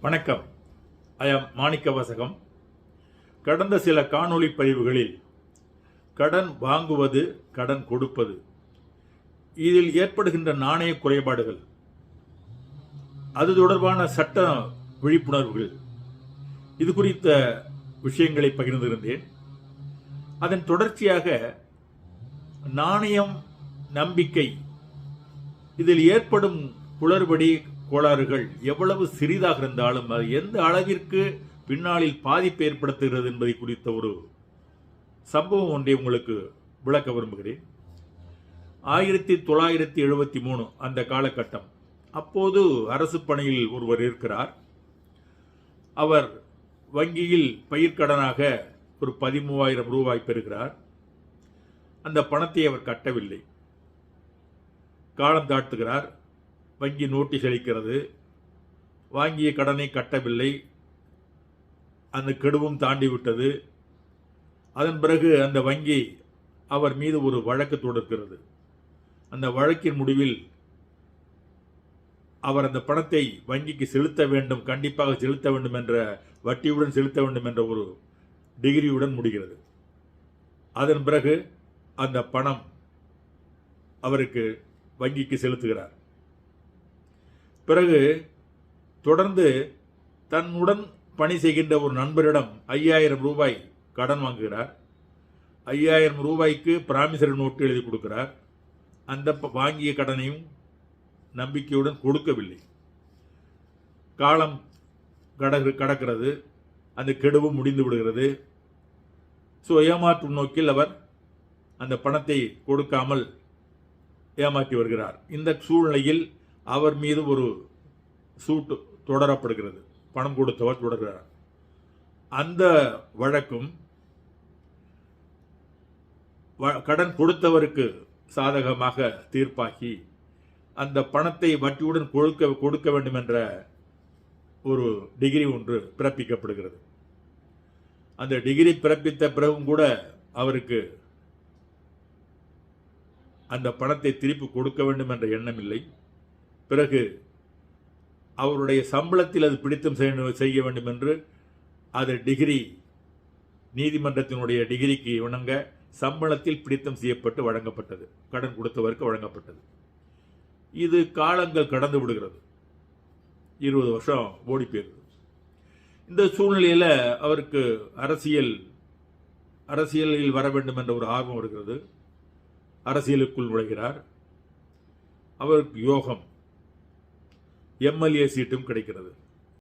வணக்கம். ஐயம் மாணிக்க வசகம். கடந்த சில காணொளி பதிவுகளில் கடன் வாங்குவது கடன் கொடுப்பது. இதில் ஏற்படுகின்ற நாணய குறைபாடுகள். அது தொடர்பான சட்ட விழிப்புணர்வுகள். இது குறித்த விஷயங்களை பகிர்ந்திருந்தேன். அதன் தொடர்ச்சியாக நாணயம் நம்பிக்கை இதில் ஏற்படும் குளறுபடி கோளாறுகள் எவ்வளவு சிறிதாக இருந்தாலும் அது எந்த அளவிற்கு பின்னாளில் பாதிப்பு ஏற்படுத்துகிறது என்பதை குறித்த ஒரு சம்பவம் ஒன்றை உங்களுக்கு விளக்க விரும்புகிறேன். ஆயிரத்தி தொள்ளாயிரத்தி எழுபத்தி மூணு அந்த காலகட்டம். அப்போது அரசு பணியில் ஒருவர் இருக்கிறார். அவர் வங்கியில் பயிர்க்கடனாக ஒரு பதிமூவாயிரம் ரூபாய் பெறுகிறார். அந்த பணத்தை அவர் கட்டவில்லை. காலம் தாழ்த்துகிறார். வங்கி நோட்டீஸ் அளிக்கிறது. வாங்கிய கடனை கட்டவில்லை. அந்த கெடுவும் தாண்டி விட்டது அதன் பிறகு அந்த வங்கி அவர் மீது ஒரு வழக்கு தொடுக்கிறது. அந்த வழக்கின் முடிவில் அவர் அந்த பணத்தை வங்கிக்கு செலுத்த வேண்டும் கண்டிப்பாக செலுத்த வேண்டும் என்ற வட்டியுடன் செலுத்த வேண்டும் என்ற ஒரு டிகிரியுடன் முடிகிறது. அதன் பிறகு அந்த பணம் அவருக்கு வங்கிக்கு செலுத்துகிறார். பிறகு தொடர்ந்து தன்னுடன் பணி செய்கின்ற ஒரு நண்பரிடம் ஐயாயிரம் ரூபாய் கடன் வாங்குகிறார். ஐயாயிரம் ரூபாய்க்கு பிராமிசரி நோட்டு எழுதி கொடுக்கிறார். அந்த ப- வாங்கிய கடனையும் நம்பிக்கையுடன் கொடுக்கவில்லை. காலம் கடகு கடக்கிறது. அந்த கெடுவும் முடிந்து விடுகிறது. ஸோ ஏமாற்றும் நோக்கில் அவர் அந்த பணத்தை கொடுக்காமல் ஏமாற்றி வருகிறார். இந்த சூழ்நிலையில் அவர் மீது ஒரு சூட்டு தொடரப்படுகிறது. பணம் கொடுத்தவர் தொடர்கிறார். அந்த வழக்கும் வ- கடன் கொடுத்தவருக்கு சாதகமாக தீர்ப்பாகி அந்த பணத்தை வட்டியுடன் கொடுக்க கொடுக்க வேண்டும் என்ற ஒரு டிகிரி ஒன்று பிறப்பிக்கப்படுகிறது. அந்த டிகிரி பிறப்பித்த பிறகும் கூட அவருக்கு அந்த பணத்தை திருப்பி கொடுக்க வேண்டும் என்ற எண்ணம் இல்லை. பிறகு அவருடைய சம்பளத்தில் அது பிடித்தம் செய்ய- செய்ய வேண்டும் என்று அது டிகிரி நீதிமன்றத்தினுடைய டிகிரிக்கு இணங்க சம்பளத்தில் பிடித்தம் செய்யப்பட்டு வழங்கப்பட்டது. கடன் கொடுத்தவருக்கு வழங்கப்பட்டது. இது காலங்கள் கடந்து விடுகிறது. இருபது வருஷம் ஓடி போயிருது. இந்த சூழ்நிலையில் அவருக்கு அரசியல் அரசியலில் வர வேண்டும் என்ற ஒரு ஆர்வம் வருகிறது. அரசியலுக்குள் நுழைகிறார். அவருக்கு யோகம் எம்எல்ஏ சீட்டும் கிடைக்கிறது.